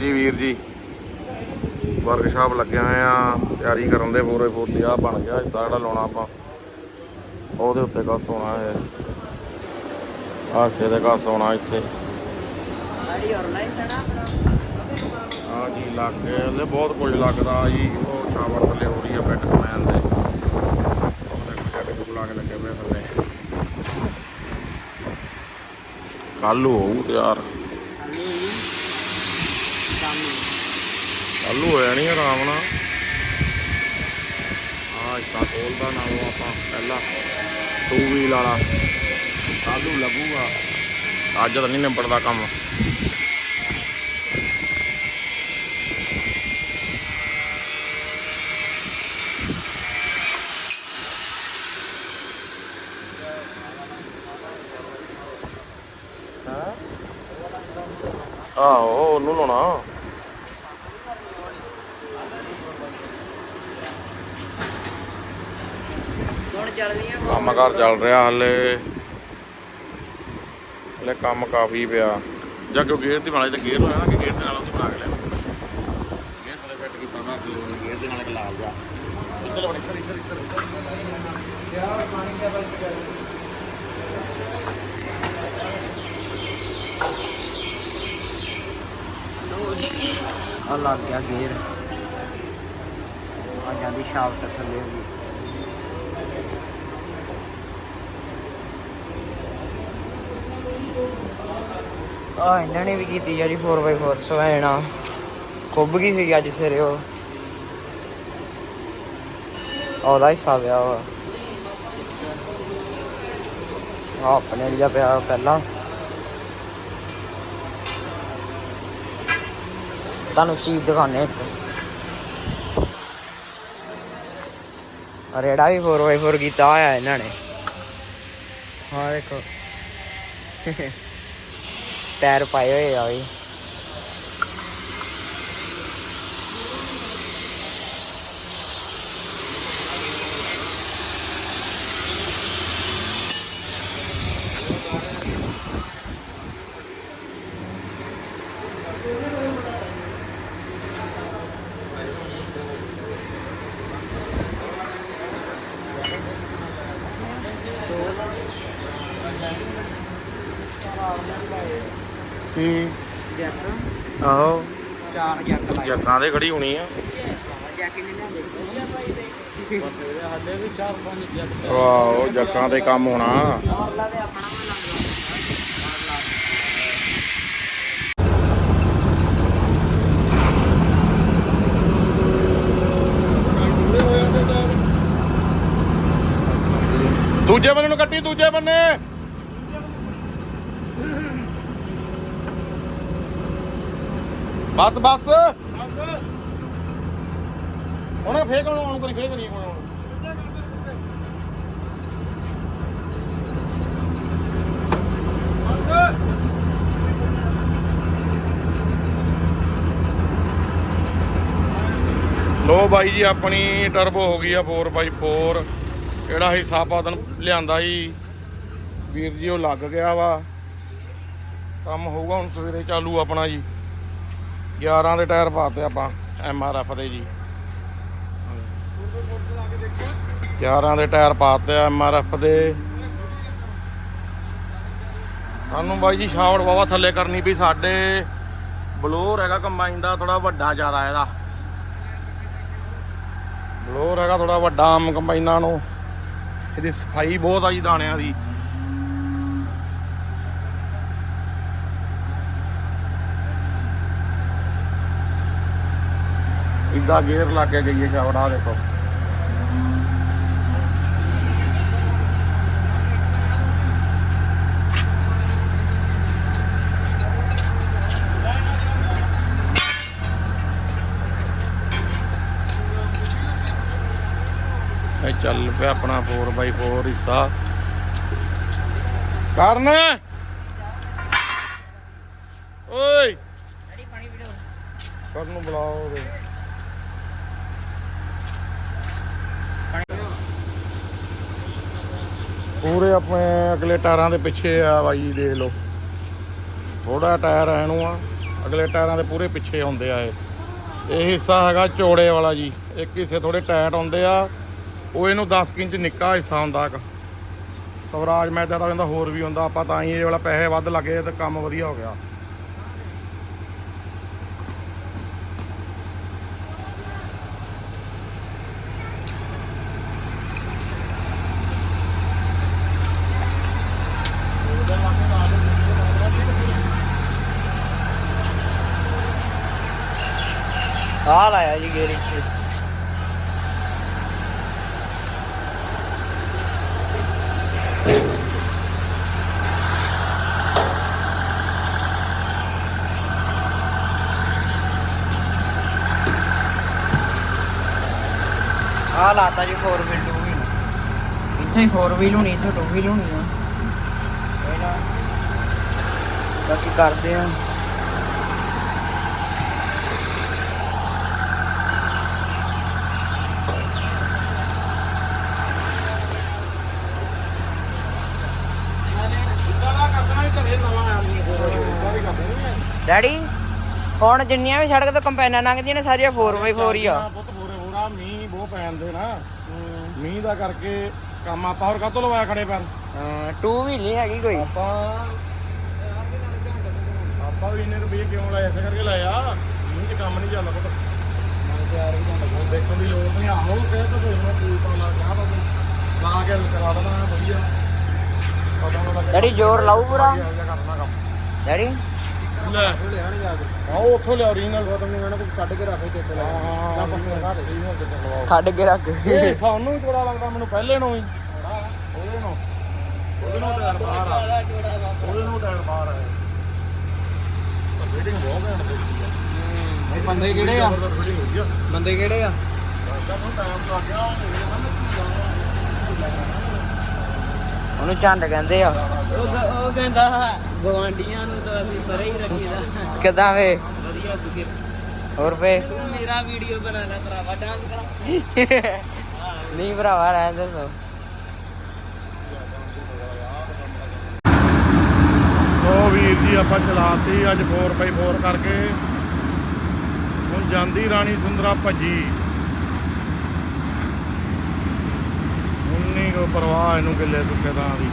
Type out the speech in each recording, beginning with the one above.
ਹਾਂਜੀ ਵੀਰ ਜੀ। ਵਰਕਸ਼ਾਪ ਲੱਗਿਆ ਹੋਏ ਆ, ਤਿਆਰੀ ਕਰਨ ਦੇ ਪੂਰੇ ਪੂਰੀ ਆ ਬਣ ਗਿਆ ਹਿੱਸਾ ਜਿਹੜਾ ਲਾਉਣਾ ਆਪਾਂ। ਉਹਦੇ ਉੱਤੇ ਕੱਸ ਹੋਣਾ ਹੈ ਹਾਸੇ ਦੇ ਕੱਸ ਹੋਣਾ ਇੱਥੇ। ਹਾਂ ਜੀ ਲੱਗ ਗਏ ਬਹੁਤ ਕੁਝ ਲੱਗਦਾ ਜੀ। ਉਹ ਸ਼ਾਵਰ ਥੱਲੇ ਹੋ ਰਹੀ ਆ ਬੈੱਡ ਕਮੈਨ ਦੇ। ਉਹਦੇ ਕੱਟ ਕੁ ਲਾ ਕੇ ਲੱਗੇ ਪਏ ਥੱਲੇ ਕੱਲ ਹੋਊ ਤਿਆਰ। ਕੱਲ ਹੋ ਜਾਣੀ ਆਰਾਮ ਨਾਲ। ਆ ਇਸਾ ਖੋਲਦਾ ਨਾਲੋਂ ਆਪਾਂ ਪਹਿਲਾਂ ਟੂ ਵੀਲ ਵਾਲਾ। ਕੱਲ ਲੱਗੂਗਾ। ਅੱਜ ਤਾਂ ਨਹੀਂ ਨਿਬੜਦਾ ਕੰਮ। ਆਹੋ, ਉਹਨੂੰ ਲਾਉਣਾ। ਕੰਮ ਕਾਰ ਚੱਲ ਰਿਹਾ ਹਲੇ। ਹਲੇ ਕੰਮ ਕਾਫੀ ਪਿਆ। ਜਾਂ ਕਿਉਂ ਗੇਅਰ ਦੀ ਬਣਾਈ ਤੇ ਗੇਅਰ ਹੋਇਆ ਨਾ ਕਿ ਗੇਅਰ ਦੇ ਨਾਲ ਉਹਦੀ ਬਣਾ ਕੇ ਲਿਆ ਗੇਅਰ ਥੱਲੇ ਫਿੱਟ ਕੀਤਾ ਨਾ ਗੇਅਰ ਦੇ ਨਾਲ ਇੱਕ ਲਾਲ ਜਾ ਇੱਧਰ ਬਣ ਇੱਧਰ ਇੱਧਰ ਇੱਧਰ। ਆ ਲੱਗ ਗਿਆ ਗੇਅਰ ਆ ਜਾਂਦੀ ਸ਼ਾਫਟ ਥੱਲੇ ਵੀ ਆ ਇਹਨਾਂ ਨੇ ਵੀ ਕੀਤੀ ਯਾਰੀ 4x4 ਸਵੈਣਾ ਖੁੱਬ ਗਈ ਸੀ ਅੱਜ ਸਵੇਰੇ ਉਹ। ਉਹਦਾ ਹਿੱਸਾ ਪਿਆ ਵਾ। ਆ ਆਪਣੇ ਲਿਆ ਪਿਆ ਪਹਿਲਾਂ। ਤੁਹਾਨੂੰ ਚੀਜ਼ ਦਿਖਾਉਣੇ ਇੱਕ। ਰੇੜਾ ਵੀ 4x4 ਕੀਤਾ ਹੋਇਆ ਇਹਨਾਂ ਨੇ। ਹਾਂ ਦੇਖੋ। ਟਾਇਰ ਪਾਏ ਹੋਏ ਆ ਵੀ ਕੀ ਜੈਕ ਆਹੋ। ਚਾਰ ਜੈਕ ਲਾਏ। ਜੱਕਾਂ ਦੇ ਖੜੀ ਹੋਣੀ ਆ। ਜੈਕ ਨਹੀਂ ਲਿਆਂਦੇ ਵਾਓ ਜੱਕਾਂ ਤੇ ਕੰਮ ਹੋਣਾ। ਤੇ ਆਪਣਾ ਦੂਜੇ ਬੰਨੇ ਨੂੰ ਕੱਟੀ ਦੂਜੇ ਬੰਨੇ। ਬਸ ਬਸ। ਹੁਣ ਫੇਕ ਹੁਣ ਹੁਣ ਕਰੀ ਫੇਕ ਨਹੀਂ ਹੁਣ ਲੋ ਬਾਈ ਜੀ ਆਪਣੀ ਟਰਬੋ ਹੋ ਗਈ ਆ 4x4 ਜਿਹੜਾ ਹਿੱਸਾ ਪਾਦਨ ਲਿਆਂਦਾ ਜੀ ਵੀਰ ਜੀ ਉਹ ਲੱਗ ਗਿਆ ਵਾ। ਕੰਮ ਹੋਊਗਾ ਹੁਣ ਸਵੇਰੇ ਚਾਲੂ ਆਪਣਾ ਜੀ। 11 ਦੇ ਟਾਇਰ ਪਾਤੇ ਆਪਾਂ ਐਮ ਆਰ ਐਫ ਦੇ ਜੀ। 11 ਦੇ ਟਾਇਰ ਪਾਤੇ ਐਮ ਆਰ ਐਫ ਦੇ। ਸਾਨੂੰ ਬਾਈ ਜੀ ਸ਼ਾਵਟ ਵਾਵਾ ਥੱਲੇ ਕਰਨੀ ਵੀ ਸਾਡੇ ਬਲੋਰ ਹੈਗਾ ਕੰਬਾਈਨ ਦਾ ਥੋੜਾ ਵੱਡਾ ਜ਼ਿਆਦਾ ਇਹਦਾ। ਬਲੋਰ ਹੈਗਾ ਥੋੜਾ ਵੱਡਾ ਆਮ ਕੰਬਾਈਨਾਂ ਨੂੰ। ਇਹਦੀ ਸਫ਼ਾਈ ਬਹੁਤ ਆ ਜੀ ਦਾਣਿਆਂ ਦੀ। ਇਦਾਂ ਗੇਅਰ ਲਾ ਕੇ ਗਈ ਹੈ ਛਾਵੜਾ ਦੇਖੋ। ਇਹ ਚੱਲ ਪਿਆ ਆਪਣਾ 4x4 ਹਿੱਸਾ। ਕਰਨ। ਓਏ। ਕਰਨ ਨੂੰ ਬੁਲਾਓ ਉਹਦੇ। ਪੂਰੇ ਆਪਣੇ ਅਗਲੇ ਟਾਇਰਾਂ ਦੇ ਪਿੱਛੇ ਆ ਬਾਈ, ਦੇਖ ਲਓ। ਥੋੜਾ ਟਾਇਰ ਐ ਆ, ਅਗਲੇ ਟਾਇਰਾਂ ਦੇ ਪੂਰੇ ਪਿੱਛੇ ਹੁੰਦੇ ਆ ਇਹ। ਇਹ ਹਿੱਸਾ ਹੈਗਾ ਚੌੜੇ ਵਾਲਾ ਜੀ। ਇੱਕ ਹਿੱਸੇ ਥੋੜੇ ਟਾਈਟ ਹੁੰਦੇ ਆ। ਉਹ ਇਹਨੂੰ 10 ਕੁ ਇੰਚ ਨਿੱਕਾ ਹਿੱਸਾ ਹੁੰਦਾ ਇੱਕ। ਸਵਰਾਜ ਮੈਦਾ ਦਾ ਕਹਿੰਦਾ ਹੋਰ ਵੀ ਹੁੰਦਾ, ਆਪਾਂ ਤਾਂ ਹੀ ਇਹ ਵਾਲਾ ਪੈਸੇ ਵੱਧ ਲੱਗੇ ਤੇ ਕੰਮ ਵਧੀਆ ਹੋ ਗਿਆ। ਆ ਲਾਇਆ ਜੀ ਗੇਰੀ ਚ ਆ ਲਾਤਾ ਜੀ 4 ਵੀਲ 2 ਵੀਲ ਇੱਥੇ ਹੀ 4 ਵੀਲ ਹੋਣੀ ਇੱਥੇ 2 ਵੀਲ ਹੋਣੀ ਆ ਇਹਦਾ ਬਾਕੀ ਕਰਦੇ ਆ ਡੈਡੀ ਹੁਣ ਜਿੰਨੀਆਂ ਵੀ ਸੜਕ ਤੋਂ ਕੰਪੈਨਾਂ ਲੰਘਦੀਆਂ ਨੇ ਸਾਰੀਆਂ 4x4 ਹੀ ਆ। ਬਹੁਤ ਬੋਰੇ ਹੋਰਾ ਮੀਂਹ ਬਹੁਤ ਪੈਂਦੇ ਨਾ। ਮੀਂਹ ਦਾ ਕਰਕੇ ਕੰਮ ਆਪਾਂ ਹੋਰ ਕਾਹਤੋਂ ਲਵਾਇਆ ਖੜੇ ਪੈਰ? ਹਾਂ 2 ਵੀਲ ਨਹੀਂ ਹੈਗੀ ਕੋਈ। ਆਪਾਂ ਆਪਾਂ ਵੀ ਇੰਨੇ ਰੁਪਏ ਕਿਉਂ ਲਾਏ? ਇਸੇ ਕਰਕੇ ਲਾਇਆ ਮੀਂਹ 'ਚ ਕੰਮ ਨਹੀਂ ਚੱਲਦਾ ਪੁੱਤ। ਮੈਂ ਤਿਆਰ ਵੀ ਤੁਹਾਨੂੰ ਦੇਖਣ ਦੀ ਲੋੜ ਨਹੀਂ ਆਹੋ ਕਹਿ ਤਾਂ ਕੋਈ ਨਾ ਕੀ ਪਾ ਲਾ ਗਿਆ ਤਾਂ ਲਾ ਕੇ ਕਰਾ ਦੇਣਾ ਵਧੀਆ। ਪਤਾ ਨਾ ਲੱਗੇ ਡੈਡੀ ਜ਼ੋਰ ਲਾਊ ਪੂਰਾ। ਕਰਨਾ ਕੰਮ। ਡੈਡੀ ਲੈ। ਆਓ ਉੱਥੋਂ ਲਿਆ ਓਰੀਜਨਲ ਖਤਮ ਨਹੀਂ ਹੋਣਾ ਤੂੰ ਕੱਢ ਕੇ ਰੱਖ ਦੇ ਤੇ ਹਾਂ ਹਾਂ ਓਰੀਜਨਲ ਕਿੱਥੇ ਲਵਾਓ। ਖੱਡ ਕੇ ਰੱਖ। ਇਹ ਸਾਨੂੰ ਵੀ ਥੋੜਾ ਲੱਗਦਾ ਮੈਨੂੰ ਪਹਿਲੇ ਨੂੰ ਹੀ ਉਹਦੇ ਨੂੰ। ਉਹਦੇ ਨੂੰ ਟਾਇਰ ਬਾਹਰ ਆ। ਉਹਦੇ ਨੂੰ ਟਾਇਰ ਬਾਹਰ ਆ। ਫੀਟਿੰਗ ਬਹੁਤ ਆ। ਇਹ ਬੰਦੇ ਕਿਹੜੇ ਆ? ਬੰਦੇ ਕਿਹੜੇ ਆ? ਉਹਨੂੰ ਝੰਡ ਕਹਿੰਦੇ ਆ। ਉਹ ਉਹ ਕਹਿੰਦਾ ਗਵਾਂਡੀਆਂ ਨੂੰ ਤਾਂ ਅਸੀਂ ਪਰੇ ਹੀ ਰੱਖੀਦਾ ਕਿਦਾਂ ਵੇ? ਵਧੀਆ ਬੁਗੇ ਹੋਰ ਵੇ? ਤੂੰ ਮੇਰਾ ਵੀਡੀਓ ਬਣਾ ਲੈ ਭਰਾਵਾ ਡਾਂਸ ਕਰਾ। ਨਹੀਂ ਭਰਾਵਾ ਰਹਿਣ ਦੇ ਸੋ ਉਹ ਵੀਰ ਜੀ ਆਪਾਂ ਚਲਾਤੀ ਅੱਜ 4x4 ਕਰਕੇ। ਹੁਣ ਜਾਂਦੀ ਰਾਣੀ ਸੁੰਦਰਾ ਭੱਜੀ। ਉਨੀ ਕੋ ਪਰਵਾਹ ਇਹਨੂੰ ਕਿੱਲੇ ਸੁੱਕੇ ਤਾਂ ਦੀ।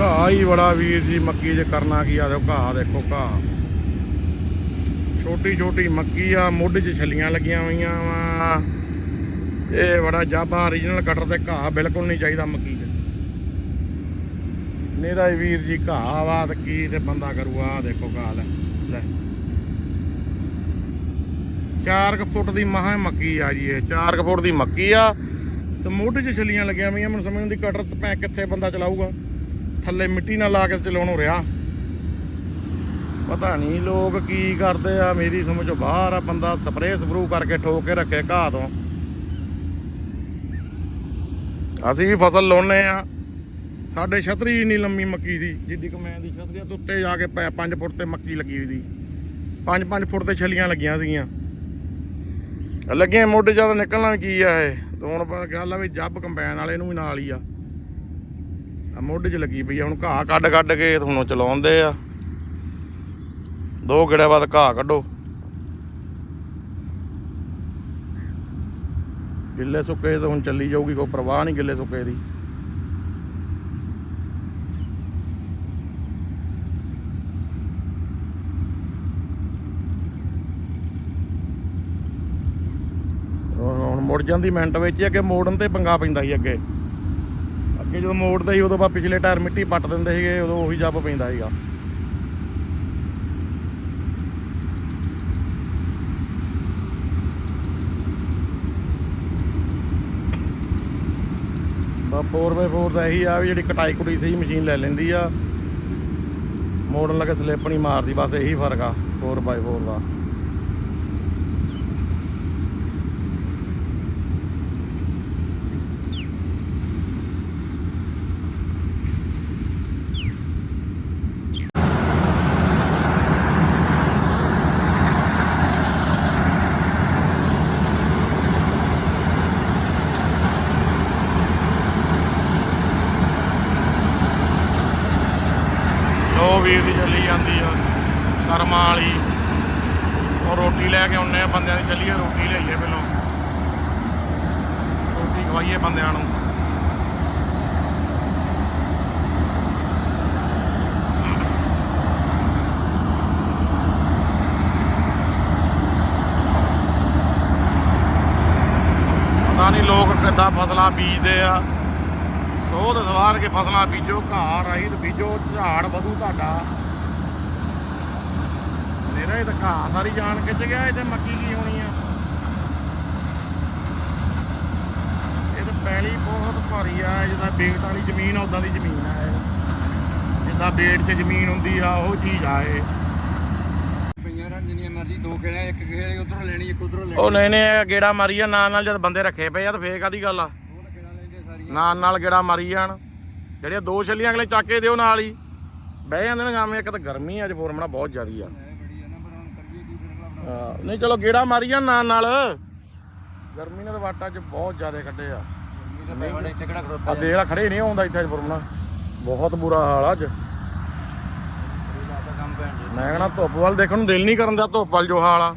ਘਾਹ ਹੀ ਬੜਾ ਵੀਰ ਜੀ, ਮੱਕੀ 'ਚ ਕਰਨਾ ਕੀ ਆ, ਦੇਖੋ ਘਾਹ ਦੇਖੋ ਘਾਹ। ਛੋਟੀ ਛੋਟੀ ਮੱਕੀ ਆ, ਮੁੱਢ 'ਚ ਛੱਲੀਆਂ ਲੱਗੀਆਂ ਹੋਈਆਂ ਵਾ। ਇਹ ਬੜਾ ਜਾਬਾ ਓਰੀਜਨਲ ਕਟਰ ਤੇ ਘਾਹ ਬਿਲਕੁਲ ਨਹੀਂ ਚਾਹੀਦਾ ਮੱਕੀ 'ਚ ਮੇਰਾ ਹੀ ਵੀਰ ਜੀ ਘਾਹ ਵਾ ਤੇ ਕੀ ਤੇ ਬੰਦਾ ਕਰੂਗਾ ਦੇਖੋ ਘਾਹ ਲੈ ਲੈ। 4 ਫੁੱਟ ਦੀ ਮਹਾ ਮੱਕੀ ਆ ਜੀ ਇਹ 4 ਫੁੱਟ ਦੀ ਮੱਕੀ ਆ। ਤੇ ਮੁੱਢ 'ਚ ਛੱਲੀਆਂ ਲੱਗੀਆਂ ਹੋਈਆਂ, ਮੈਨੂੰ ਸਮਝ ਨਹੀਂ ਕਟਰ ਤੇ ਪੈ ਕਿੱਥੇ ਬੰਦਾ ਚਲਾਊਗਾ। ਥੱਲੇ ਮਿੱਟੀ ਨਾਲ ਲਾ ਕੇ ਚਲਾਉਣੋਂ ਰਿਹਾ। ਪਤਾ ਨਹੀਂ ਲੋਕ ਕੀ ਕਰਦੇ ਆ, ਮੇਰੀ ਸਮਝੋਂ ਬਾਹਰ ਆ, ਬੰਦਾ ਸਪਰੇਅ ਸਪਰੂ ਕਰਕੇ ਠੋਕ ਕੇ ਰੱਖੇ ਘਾਹ ਤੋਂ। ਅਸੀਂ ਵੀ ਫਸਲ ਲਾਉਨੇ ਆ। ਸਾਡੇ ਛਤਰੀ ਇੰਨੀ ਲੰਮੀ ਮੱਕੀ ਸੀ ਜਿੱਡੀ ਕੁ ਦੀ ਛਤਰੀ ਆ ਉੱਤੇ ਜਾ ਕੇ 5 ਫੁੱਟ ਤੇ ਮੱਕੀ ਲੱਗੀ ਹੋਈ ਸੀ 5-5 ਫੁੱਟ ਤੇ ਛਲੀਆਂ ਲੱਗੀਆਂ ਸੀਗੀਆਂ। ਲੱਗੀਆਂ ਮੋਢੇ ਜ਼ਿਆਦਾ ਨਿਕਲਣਾ ਕੀ ਆ ਇਹ। ਹੁਣ ਪਰ ਗੱਲ ਆ ਵੀ ਜੱਬ ਕੰਬਾਈਨ ਵਾਲੇ ਨੂੰ ਵੀ ਨਾਲ ਹੀ ਆ। ਮੋਢੇ 'ਚ ਲੱਗੀ ਪਈ ਆ, ਹੁਣ ਘਾਹ ਕੱਢ ਕੱਢ ਕੇ ਹੁਣ ਉਹ ਚਲਾਉਂਦੇ ਆ। ਦੋ ਗੇੜੇ ਬਾਅਦ ਘਾਹ ਕੱਢੋ। ਗਿੱਲੇ ਸੁੱਕੇ ਤਾਂ ਹੁਣ ਚੱਲੀ ਜਾਊਗੀ, ਕੋਈ ਪਰਵਾਹ ਨਹੀਂ ਗਿੱਲੇ ਸੁੱਕੇ ਦੀ। ਹੁਣ ਮੁੜ ਜਾਂਦੀ ਮਿੰਟ ਵਿੱਚ ਅੱਗੇ ਮੋੜਨ ਤੇ ਪੰਗਾ ਪੈਂਦਾ ਸੀ ਅੱਗੇ। ਅੱਗੇ ਜਦੋਂ ਮੋੜਦਾ ਸੀ, ਉਦੋਂ ਬਾ ਪਿਛਲੇ ਟਾਇਰ ਮਿੱਟੀ ਪੱਟ ਦਿੰਦੇ ਸੀਗੇ, ਉਦੋਂ ਉਹੀ ਜੱਪ ਪੈਂਦਾ ਸੀਗਾ। ਬਾ 4x4 ਦਾ ਇਹੀ ਆ ਵੀ ਜਿਹੜੀ ਕਟਾਈ ਕੁਟਾਈ ਸਹੀ ਮਸ਼ੀਨ ਲੈ ਲੈਂਦੀ ਆ। ਮੋੜਨ ਲੱਗੇ ਸਲਿੱਪ ਨਹੀਂ ਮਾਰਦੀ, ਬਸ ਇਹੀ ਫ਼ਰਕ ਆ 4x4 ਦਾ। ਉਹ ਦੀ ਚੱਲੀ ਜਾਂਦੀ ਆ, ਕਰਮਾਂ ਵਾਲੀ। ਉਹ ਰੋਟੀ ਲੈ ਕੇ ਆਉਂਦੇ ਆ ਬੰਦਿਆਂ ਦੀ ਚੱਲੀਏ ਰੋਟੀ ਲਈਏ ਪਹਿਲਾਂ। ਰੋਟੀ ਖਵਾਈਏ ਬੰਦਿਆਂ ਨੂੰ। ਪਤਾ ਨਹੀਂ ਲੋਕ ਕਿੱਦਾਂ ਫਸਲਾਂ ਬੀਜਦੇ ਆ। ਸੋਧ ਸਵਾਰ ਕੇ ਫਸਲਾਂ ਬੀਜੋ ਘਾਹ ਰਾਹੀਂ ਤੇ ਬੀਜੋ ਝਾੜ ਵਧੂ ਤੁਹਾਡਾ। ਮੇਰਾ ਇਹ ਤਾਂ ਘਾਹ ਸਾਰੀ ਜਾਣ ਖਿੱਚ ਗਿਆ ਇਹ ਤੇ ਮੱਕੀ ਕੀ ਹੋਣੀ ਆ? ਇਹ ਤਾਂ ਪੈਲੀ ਬਹੁਤ ਭਾਰੀ ਆ ਜਿੱਦਾਂ ਬੇਟ ਵਾਲੀ ਜ਼ਮੀਨ ਆ ਉਦਾਂ ਦੀ ਜ਼ਮੀਨ ਆ ਇਹ। ਜਿੱਦਾਂ ਬੇਟ 'ਚ ਜ਼ਮੀਨ ਹੁੰਦੀ ਆ ਉਹ ਚੀਜ਼ ਆ ਇਹ। ਪਈਆਂ ਰਾਂ ਜਿੰਨੀਆਂ ਮਰਜ਼ੀ ਦੋ ਕਿਹੜੇ ਇੱਕ ਕਿਹੜੇ ਉਧਰੋਂ ਲੈਣੀ ਇੱਕ ਉਧਰੋਂ ਲੈਣੀ। ਉਹ ਨਹੀਂ ਨਹੀਂ ਗੇੜਾ ਮਾਰੀ ਆ ਨਾਲ ਨਾਲ ਜਦ ਬੰਦੇ ਰੱਖੇ ਪਏ ਆ ਤਾਂ ਫੇਰ ਕਾਦੀ ਗੱਲ ਆ ਉਹ ਤਾਂ ਕਿਹੜਾ ਲੈਂਦੇ ਸਾਰੀਆਂ ਨਾਲ ਨਾਲ ਗੇੜਾ ਮਾਰੀ ਜਾਣ। ਜਿਹੜੀਆਂ ਦੋ ਛੱਲੀਆਂ ਅਗਲੇ ਚੱਕ ਕੇ ਦਿਓ ਨਾਲ ਹੀ। ਬਹਿ ਜਾਂਦੇ ਨੇ ਗਾਵੇਂ, ਇੱਕ ਤਾਂ ਗਰਮੀ ਅੱਜ ਫੋਰਮਣਾ ਬਹੁਤ ਜ਼ਿਆਦੀ ਆ। ਨਹੀਂ ਚਲੋ ਗੇੜਾ ਮਾਰੀ ਜਾਣ ਨਾਲ ਨਾਲ। ਗਰਮੀ ਨੇ ਤਾਂ ਵਾਟਾ 'ਚ ਬਹੁਤ ਜ਼ਿਆਦਾ ਕੱਢੇ ਆ। ਆ ਦੇਖ ਲੈ, ਖੜੇ ਨਹੀਂ ਆਉਂਦਾ ਇੱਥੇ ਅੱਜ ਫੋਰਮਣਾ ਬਹੁਤ ਬੁਰਾ ਹਾਲ ਆ ਅੱਜ। ਮੈਂ ਕਹਿੰਦਾ ਧੁੱਪ ਵੱਲ ਦੇਖਣ ਨੂੰ ਦਿਲ ਨਹੀਂ ਕਰਨ ਦਾ ਧੁੱਪ ਵੱਲ ਜੋ ਹਾਲ ਆ।